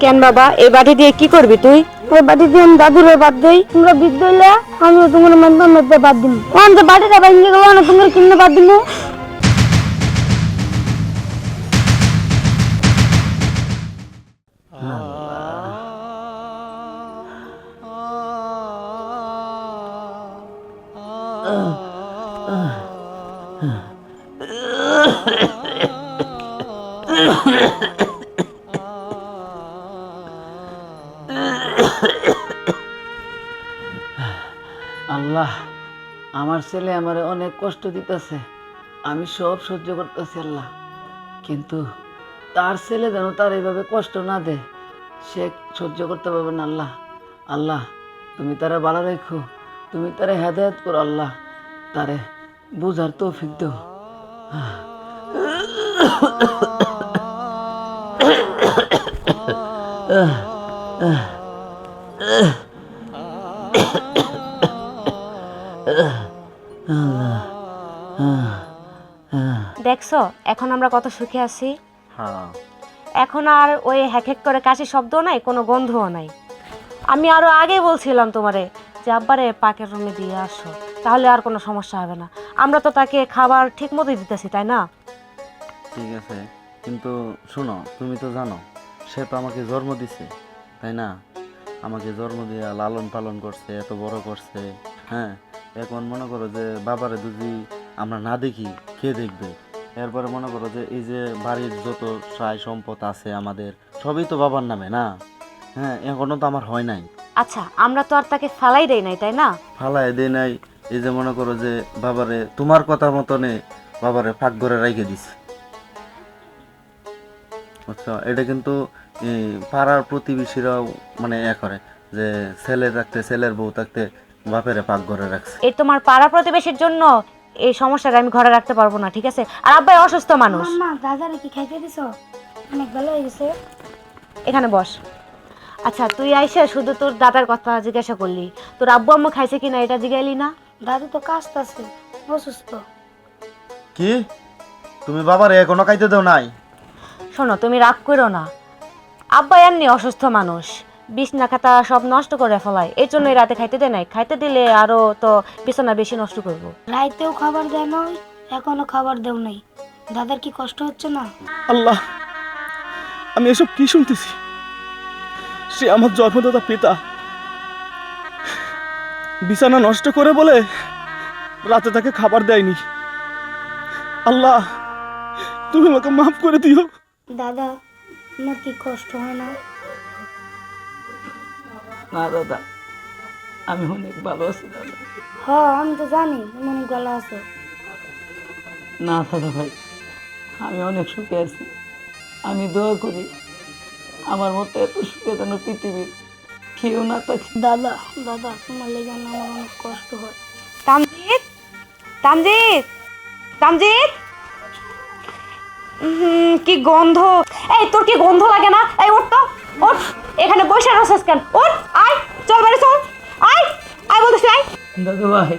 কেন বাবা এই বাটি দিয়ে কি করবি তুই ওই বাটি দিয়ে আমি দাদুরে বাদ দেই তোমরা বৃদ্ধ হইলে আমি তোমার মেম্বার মধ্যে বাদ দিম ওখান যে বাটিটা ভেঙে গেল না তোমরা কিনে বাদ দিম আল্লাহ, আমার ছেলে আমারে অনেক কষ্ট দিতেছে। আমি সব সহ্য করতেছি আল্লাহ। কিন্তু তার ছেলে যেন তার এইভাবে কষ্ট না দেয়, সে সহ্য করতে পারবে না আল্লাহ। আল্লাহ, তুমি তারা ভালো রেখো। তুমি তারা হেদায়ত করো আল্লাহ। তারে বুঝার তৌফিক দাও। দেখছ এখন আমরা কত সুখে আছি। হ্যাঁ। এখন আর ওই হ্যাক হ্যাক করে কাশি শব্দ নাই কোনো গন্ধও নাই। আমি আরও আগে বলছিলাম তোমারে যে আব্বারে পাকের রুমে দিয়ে আসো তাহলে আর কোনো সমস্যা হবে না। আমরা তো তাকে খাবার ঠিক মতোই দিতেছি তাই না? ঠিক আছে কিন্তু শোনো তুমি তো জানো সে তো আমাকে জন্ম দিছে তাই না? আমাকে জন্ম দিয়ে লালন পালন করছে এত বড় করছে। হ্যাঁ এখন মনে করো যে বাবারে যদি আমরা না দেখি কে দেখবে? এরপরে মনে করো যে এই যে বাড়ির যত সায় সম্পদ আছে আমাদের সবই তো বাবার নামে না? হ্যাঁ এখনও তো আমার হয় নাই। আচ্ছা আমরা তো আর তাকে ফালাই দেই নাই তাই না? ফালাই দে নাই এই যে মনে করো যে বাবারে তোমার কথা মতনে বাবারে ফাঁক করে রেখে দিছি। আচ্ছা এটা কিন্তু পাড়ার প্রতিবেশীরাও মানে এ করে যে ছেলে থাকতে ছেলের বউ থাকতে বাপেরে পাক ঘরে রাখছে। এই তোমার পাড়া প্রতিবেশীর জন্য এই সমস্যাটা আমি ঘরে রাখতে পারব না ঠিক আছে? আর আব্বাই অসুস্থ মানুষ। মা দাদারে কি খাইতে দিছ? অনেক ভালো হয়ে গেছে। এখানে বস। আচ্ছা তুই আইসা শুধু তোর দাদার কথা জিজ্ঞাসা করলি। তোর আব্বু আম্মু খাইছে কিনা এটা জিগাইলি না? দাদু তো কাশতাছে অসুস্থ কি? তুমি বাবারে এখনও খাইতে দাও নাই? শোনো তুমি রাগ করো না। আব্বা এমনি অসুস্থ মানুষ। বিছনা খাতা সব নষ্ট করে ফেলায়। এই জন্যই রাতে খাইতে দেয় নাই। খাইতে দিলে আরও তো বিছানা বেশি নষ্ট করব। রাইতেও খাবার দেয় নাই এখনও খাবার দেও নাই। দাদার কি কষ্ট হচ্ছে না? আল্লাহ আমি এসব কি শুনতেছি? সে আমার জন্মদাতা পিতা। বিছানা নষ্ট করে বলে রাতে তাকে খাবার দেয়নি। আল্লাহ তুমি আমাকে মাফ করে দিও। দাদা আমার কি কষ্ট হয় না? না দাদা। আমি অনেক ভালো আছি দাদা। হ আমি তো জানি তুমি অনেক ভালো আছো। না দাদা ভাই আমি অনেক সুখে আছি। আমি দোয়া করি আমার মতো এত সুখে যেন পৃথিবীর কেউ না থাকে। দাদা দাদা তোমার লেগে আমার অনেক কষ্ট হয়। তামজিৎ তামজিৎ তামজিৎ কি গন্ধ? এই তোর কি গন্ধ লাগে না? এই উঠ তো উঠ। এখানে বসে রসেস কেন? উঠ আয় চল বাড়ি চল। আয় আয় বলতেছি আয়। দাদা ভাই।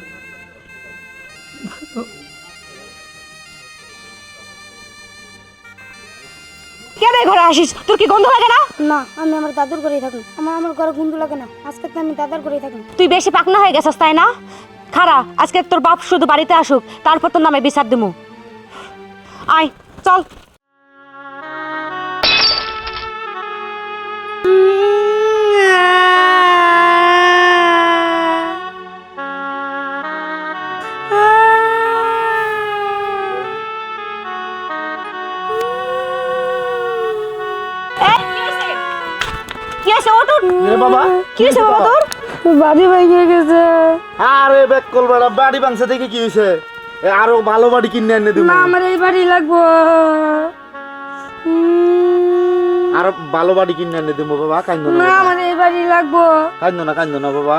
কেন এই ঘরে আসিস? তোর কি গন্ধ লাগে না? না আমি আমার দাদুর ঘরেই থাকুন। আমার আমার ঘরে গুন্ডু লাগে না। আজকে তো আমি দাদার ঘরেই থাকুন। তুই বেশি পাকনা হয়ে গেছিস তাই না? খারা আজকে তোর বাপ শুধু বাড়িতে আসুক তারপর তোর নামে বিচার দিমু। আয় চল। বাবা। কি হয়েছে বাবা তোর? বাড়ি ভেঙে গেছে। আরে ব্যাক কল বেড়া বাড়ি ভাঙছে দেখে কি হয়েছে আরও ভালো বাড়ি কিনে এনে দিব। না আমার এই বাড়ি লাগবো। আরও ভালো বাড়ি কিনে এনে দিব বাবা কান্দো না না আমার এই বাড়ি লাগবো। কান্দো না কান্দো না বাবা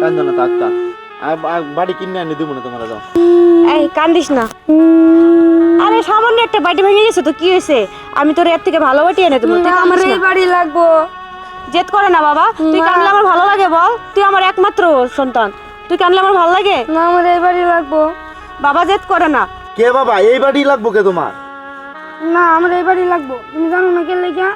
কান্দো না থাক থাক। বাড়ি কিনে এনে দিব না তোমরা যাও। এই কান্দিস না। আরে সামান্য একটা বাটি ভেঙে গেছে তো কি হয়েছে? আমি তোর এর থেকে ভালো বাটি এনে দেবো আমার এই বাড়ি লাগবো। জেদ করে না বাবা তুই কানলে আমার ভালো লাগে বল তুই আমার একমাত্র সন্তান তুই কানলে আমার ভালো লাগে? না আমার এই বাড়ি লাগবো। বাবা জেদ করে না। কে বাবা? এই বাড়ি লাগবো কে তোমার? না আমার এই বাড়ি লাগবো। তুমি জানো না কে লেগে?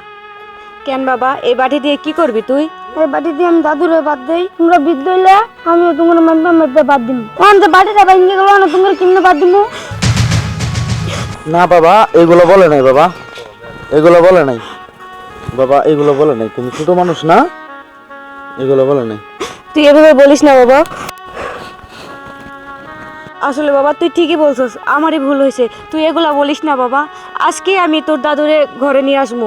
কেন বাবা? এই বাটি দিয়ে কি করবি তুই? এই বাটি দিয়ে আমি দাদুরে বাদ দেই। তোমরা বৃদ্ধ হইলে আমিও তোমার মেম্পে মেম্পে বাদ দিম। কোন যে বাটিটা ভেঙে গেল না তোমরা কিনে বাদ দিমু? না বাবা এগুলো বলে নাই বাবা। এগুলো বলে নাই। বাবা এগুলো বলে নাই। তুমি ছোট মানুষ না? এগুলো বলে নাই। তুই এভাবে বলিস না বাবা। আসলে বাবা, তুই ঠিকই বলছস, আমারই ভুল হয়েছে। তুই এগুলা বলিস না বাবা। আজকে আমি তোর দাদুরে ঘরে নিয়ে আসব।